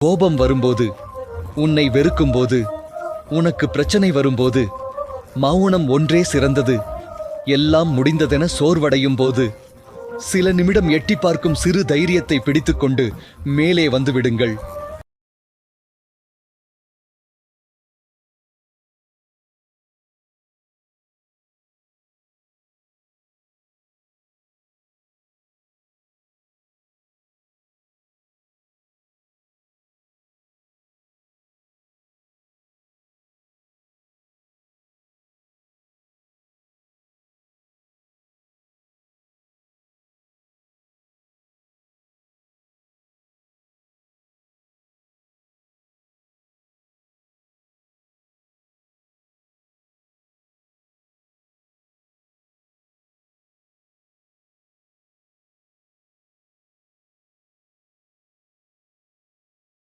கோபம் வரும்போது உன்னை வெறுக்கும்போது உனக்கு பிரச்சனை வரும்போது மௌனம் ஒன்றே சிறந்தது. எல்லாம் முடிந்ததென சோர்வடையும் போது சில நிமிடம் எட்டி பார்க்கும் சிறு தைரியத்தை பிடித்துக்கொண்டு மேலே வந்துவிடுங்கள்